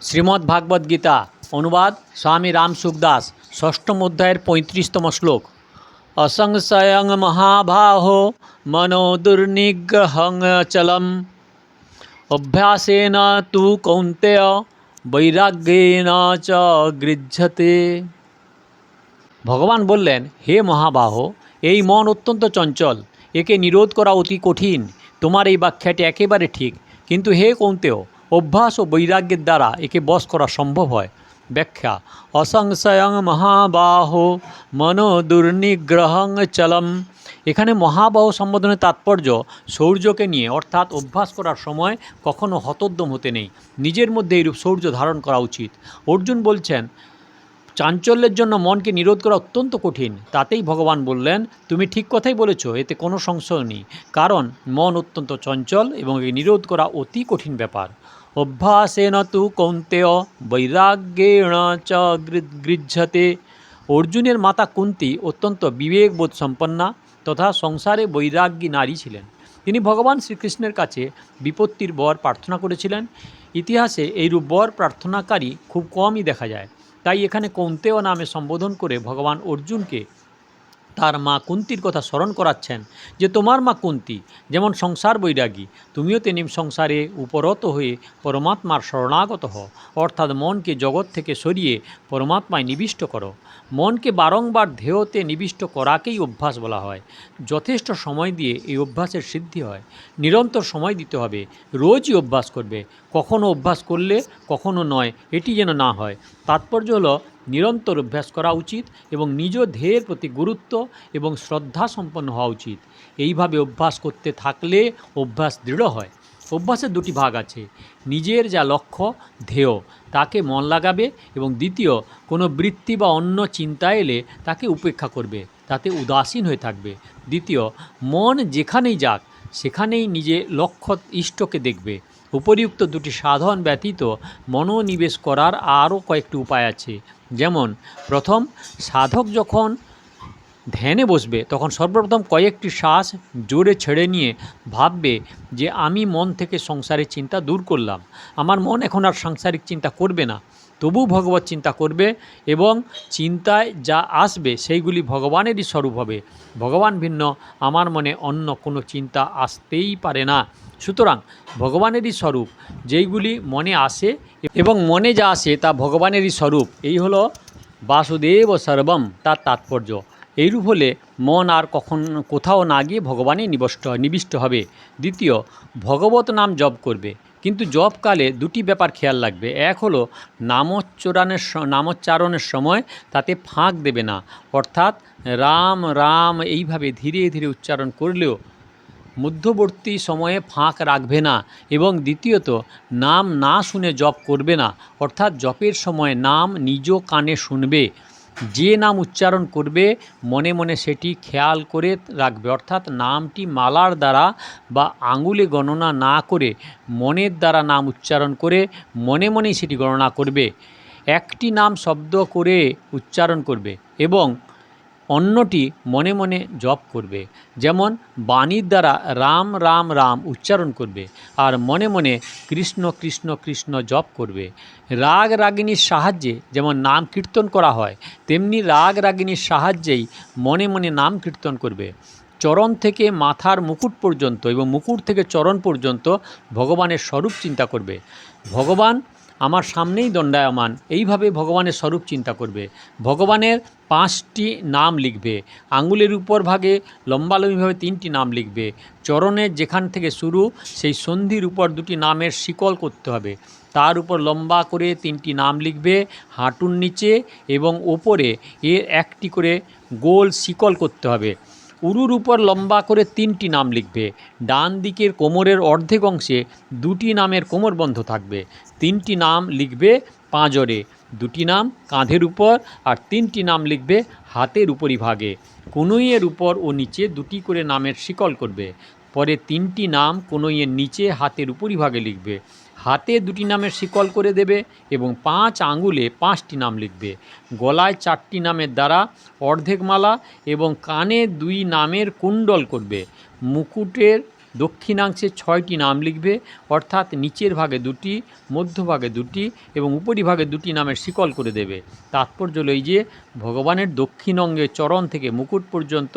শ্রীমদ্ ভাগবত গীতা, অনুবাদ স্বামী রাম সুখদাস, ষষ্ঠম অধ্যায়ের পঁয়ত্রিশতম শ্লোক। অসংশয়ং মহাবাহ মনো দুর্নিগ্রহং চলম। অভ্যাসেন তু কৌন্তেয়, বৈরাগ্যেন চ গৃহ্যতে। ভগবান বললেন, হে মহাবাহ, এই মন অত্যন্ত চঞ্চল, একে নিরোধ করা অতি কঠিন। তোমার এই ব্যাখ্যাটি একেবারে ঠিক। কিন্তু হে কৌন্তেয় অভ্যাস ও বৈরাগ্যের দ্বারা একে বশ করা সম্ভব হয়। ব্যাখ্যা, অসংশয়ং মহাবাহ মনো দুর্নিগ্রহং চলম। এখানে মহাবাহ সম্বোধনের তাৎপর্য সৌর্যকে নিয়ে, অর্থাৎ অভ্যাস করার সময় কখনো হতোদ্যম হতে নেই। নিজের মধ্যে এইরূপ সৌর্য ধারণ করা উচিত। অর্জুন বলছেন চাঞ্চল্যের জন্য মনকে নিরোধ করা অত্যন্ত কঠিন। তাতেই ভগবান বললেন, তুমি ঠিক কথাই বলেছ, এতে কোনো সংশয় নেই। কারণ মন অত্যন্ত চঞ্চল এবং একে নিরোধ করা অতি কঠিন ব্যাপার। অভ্যাসেন তু কৌন্তেয়, বৈরাগ্যেণ চ অর্জুনের মাতা কুন্তি অত্যন্ত বিবেকবোধ সম্পন্না তথা সংসারে বৈরাগ্যী নারী ছিলেন। তিনি ভগবান শ্রীকৃষ্ণের কাছে বিপত্তির বর প্রার্থনা করেছিলেন। ইতিহাসে এইরূপ বর প্রার্থনাকারী খুব কমই দেখা যায়। তাই এখানে কৌন্তেয় নামে সম্বোধন করে ভগবান অর্জুনকে তার মা কুন্তির কথা স্মরণ করাচ্ছেন যে তোমার মা কুন্তি যেমন সংসার বৈরাগী, তুমিও তেমনি সংসারে উপরত হয়ে পরমাত্মার শরণাগত হও। অর্থাৎ মনকে জগৎ থেকে সরিয়ে পরমাত্মায় নিবিষ্ট করো। মনকে বারংবার ধেয়তে নিবিষ্ট করাকেই অভ্যাস বলা হয়। যথেষ্ট সময় দিয়ে এই অভ্যাসের সিদ্ধি হয়। নিরন্তর সময় দিতে হবে। রোজই অভ্যাস করবে। কখনো অভ্যাস করলে, কখনো নয়। এটি যেন না হয়। তাৎপর্য হলো নিরন্তর অভ্যাস করা উচিত এবং নিজ ধ্যেয়ের প্রতি গুরুত্ব এবং শ্রদ্ধা সম্পন্ন হওয়া উচিত। এইভাবে অভ্যাস করতে থাকলে অভ্যাস দৃঢ় হয়। অভ্যাসের দুটি ভাগ আছে। নিজের যা লক্ষ্য, ধ্যেয়, তাকে মন লাগাবে এবং দ্বিতীয়, কোনো বৃত্তি বা অন্য চিন্তা এলে তাকে উপেক্ষা করবে, তাতে উদাসীন হয়ে থাকবে। দ্বিতীয়, মন যেখানেই যাক, সেখানেই নিজে লক্ষ্য ইষ্টকে দেখবে। উপরিউক্ত দুটি সাধন ব্যতীত মনোনিবেশ করার আরও কয়েকটি উপায় আছে। যেমন, প্রথম, সাধক যখন ধ্যানে বসবে, তখন সর্বপ্রথম কয়েকটি শ্বাস জোরে ছেড়ে নিয়ে ভাববে যে, আমি মন থেকে সংসারের চিন্তা দূর করলাম। আমার মন এখন আর সাংসারিক চিন্তা করবে না। তবু ভগবত চিন্তা করবে এবং চিন্তায় যা আসবে সেইগুলি ভগবানেরই স্বরূপ হবে। ভগবান ভিন্ন, আমার মনে অন্য কোনো চিন্তা আসতেই পারে না। সুতরাং ভগবানেরই স্বরূপ, যেইগুলি মনে আসে এবং মনে যা আসে তা ভগবানেরই স্বরূপ। এই হলো বাসুদেব সর্বম, তার তাৎপর্য। এইরূপ হলে মন আর কখন কোথাও না গিয়ে ভগবানই নিবষ্ট নিবিষ্ট হবে। দ্বিতীয়, ভগবত নাম জপ করবে। কিন্তু জপকালে দুটি ব্যাপার খেয়াল রাখবে। এক হলো, নামোচ্চারণের নামোচ্চারণের সময় তাতে ফাঁক দেবে না। অর্থাৎ, রাম রাম এইভাবে ধীরে ধীরে উচ্চারণ করলেও মধ্যবর্তী সময়ে ফাঁক রাখবে না এবং দ্বিতীয়ত, নাম না শুনে জপ করবে না। অর্থাৎ জপের সময় নাম নিজ কানে শুনবে। যে নাম উচ্চারণ করবে, মনে মনে সেটি খেয়াল করে রাখবে। অর্থাৎ নামটি মালার দ্বারা বা আঙুলে গণনা না করে মনের দ্বারা নাম উচ্চারণ করে মনে মনেই সেটি গণনা করবে। একটি নাম শব্দ করে উচ্চারণ করবে এবং অন্যটি মনে মনে জপ করবে, যেমন বাণীর দ্বারা রাম রাম রাম উচ্চারণ করবে, আর মনে মনে কৃষ্ণ কৃষ্ণ কৃষ্ণ জপ করবে। রাগ রাগিনীর সাহায্যে যেমন নাম কীর্তন করা হয়, তেমনি রাগ রাগিনীর সাহায্যেই মনে মনে নাম কীর্তন করবে। চরণ থেকে মাথার মুকুট পর্যন্ত এবং মুকুট থেকে চরণ পর্যন্ত ভগবানের স্বরূপ চিন্তা করবে। ভগবান আমার সামনেই দণ্ডায়মান। এইভাবে ভগবানের স্বরূপ চিন্তা করবে। ভগবানের পাঁচটি নাম লিখবে। আঙুলের উপর ভাগে লম্বালম্বিভাবে তিনটি নাম লিখবে। চরণের যেখান থেকে শুরু, সেই সন্ধির উপর দুটি নামের শিকল করতে হবে। তার উপর লম্বা করে তিনটি নাম লিখবে হাঁটুর নিচে এবং ওপরে এর একটি করে গোল শিকল করতে হবে। উরুর উপর লম্বা করে তিনটি নাম লিখবে। ডান দিকের কোমরের অর্ধেক অংশে দুটি নামের কোমর বন্ধ থাকবে। তিনটি নাম লিখবে পাঁজরে, দুটি নাম কাঁধের উপর আর তিনটি নাম লিখবে হাতের উপরিভাগে। কনুইয়ের উপর ও নিচে দুটি করে নামের শিকল করবে। পরে তিনটি নাম কনুইয়ের নিচে হাতের উপরিভাগে লিখবে। হাতে দুটি নামের শিকল করে দেবে এবং পাঁচ আঙ্গুলে পাঁচটি নাম লিখবে। গলায় চারটি নামের দ্বারা অর্ধেক মালা এবং কানে দুই নামের কুণ্ডল করবে। মুকুটের দক্ষিণাংশে ছয়টি নাম লিখবে, অর্থাৎ নিচের ভাগে দুটি মধ্যভাগে দুটি এবং উপরিভাগে দুটি নামের শিকল করে দেবে। তাৎপর্য হলো এই যে, ভগবানের দক্ষিণ অঙ্গে চরণ থেকে মুকুট পর্যন্ত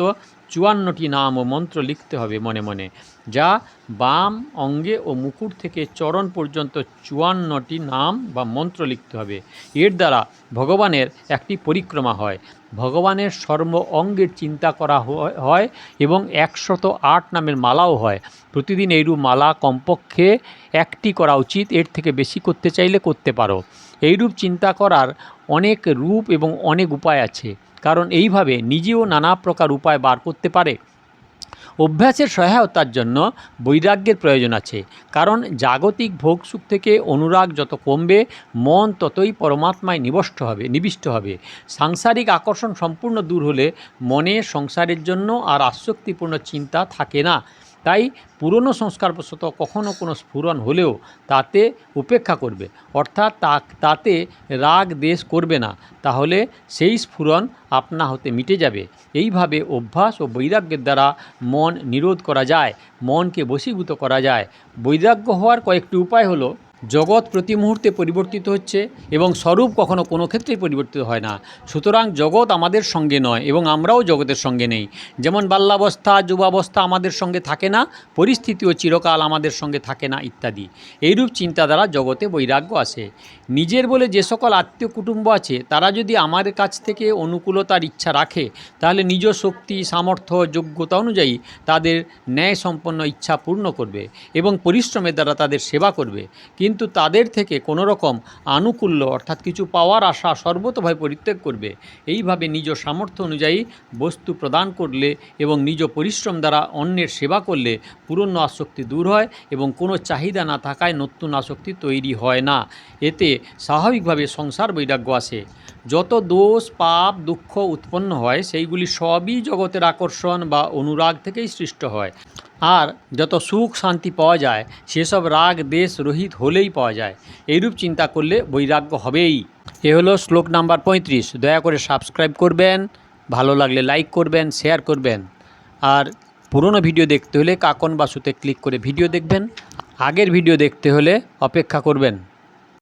চুয়ান্নটি নাম ও মন্ত্র লিখতে হবে মনে মনে। যা বাম অঙ্গে ও মুকুট থেকে চরণ পর্যন্ত চুয়ান্নটি নাম বা মন্ত্র লিখতে হবে। এর দ্বারা ভগবানের একটি পরিক্রমা হয়। ভগবানের সর্ব অঙ্গের চিন্তা করা হয়- এবং একশত আট নামের মালাও হয়। প্রতিদিন এইরূপ মালা কমপক্ষে একটি করা উচিত। এর থেকে বেশি করতে চাইলে করতে পারো। এইরূপ চিন্তা করার অনেক রূপ এবং অনেক উপায় আছে। কারণ এইভাবে নিজেও নানা প্রকার উপায় বার করতে পারে। অভ্যাসের সহায়তার জন্য বৈরাগ্যের প্রয়োজন আছে, কারণ জাগতিক ভোগ সুখ থেকে অনুরাগ যত কমবে, মন ততই পরমাত্মায় নিবষ্ট হবে, নিবিষ্ট হবে। সাংসারিক আকর্ষণ সম্পূর্ণ দূর হলে মনে সংসারের জন্য আর আসক্তিপূর্ণ চিন্তা থাকে না। তাই পুরনো সংস্কারবশত কখনো কোনো স্ফুরণ হলেও তাতে উপেক্ষা করবে। অর্থাৎ তাতে রাগ দেশ করবে না। তাহলে সেই স্ফুরণ আপনা হতে মিটে যাবে। এইভাবে অভ্যাস ও বৈরাগ্যের দ্বারা মন নিরোধ করা যায়, মনকে বশীভূত করা যায়। বৈরাগ্য হওয়ার কয়েকটি উপায় হলো জগৎ প্রতি মুহূর্তে পরিবর্তিত হচ্ছে এবং স্বরূপ কখনো কোনো ক্ষেত্রেই পরিবর্তিত হয় না। সুতরাং জগৎ আমাদের সঙ্গে নয় এবং আমরাও জগতের সঙ্গে নেই। যেমন বাল্যাবস্থা, যুবাবস্থা আমাদের সঙ্গে থাকে না পরিস্থিতিও চিরকাল আমাদের সঙ্গে থাকে না ইত্যাদি। এইরূপ চিন্তা দ্বারা জগতে বৈরাগ্য আসে নিজের বলে যে সকল আত্মীয় কুটুম্ব আছে, তারা যদি আমার কাছ থেকে অনুকূলতার ইচ্ছা রাখে, তাহলে নিজ শক্তি, সামর্থ্য, যোগ্যতা অনুযায়ী তাদের ন্যায় সম্পন্ন ইচ্ছা পূর্ণ করবে এবং পরিশ্রমের দ্বারা তাদের সেবা করবে। কিন্তু তাদের থেকে কোনো রকম আনুকূল্য অর্থাৎ কিছু পাওয়ার আশা সর্বতভাবে পরিত্যাগ করবে। এইভাবে নিজ সামর্থ্য অনুযায়ী বস্তু প্রদান করলে এবং নিজ পরিশ্রম দ্বারা অন্যের সেবা করলে পুরনো আসক্তি দূর হয় এবং কোনো চাহিদা না থাকায় নতুন আসক্তি তৈরি হয় না। এতে স্বাভাবিকভাবে সংসার বৈরাগ্য আসে। যত দোষ, পাপ, দুঃখ উৎপন্ন হয়, সেইগুলি সবই জগতের আকর্ষণ বা অনুরাগ থেকেই সৃষ্ট হয়। আর যত সুখ শান্তি পাওয়া যায়, সেসব রাগ দেশ রহিত হলেই পাওয়া যায়। এইরূপ চিন্তা করলে বৈরাগ্য হবেই। এ হলো শ্লোক নাম্বার পঁয়ত্রিশ। দয়া করে সাবস্ক্রাইব করবেন, ভালো লাগলে লাইক করবেন, শেয়ার করবেন। আর পুরনো ভিডিও দেখতে হলে কাকন বাসুতে ক্লিক করে ভিডিও দেখবেন। আগের ভিডিও দেখতে হলে অপেক্ষা করবেন।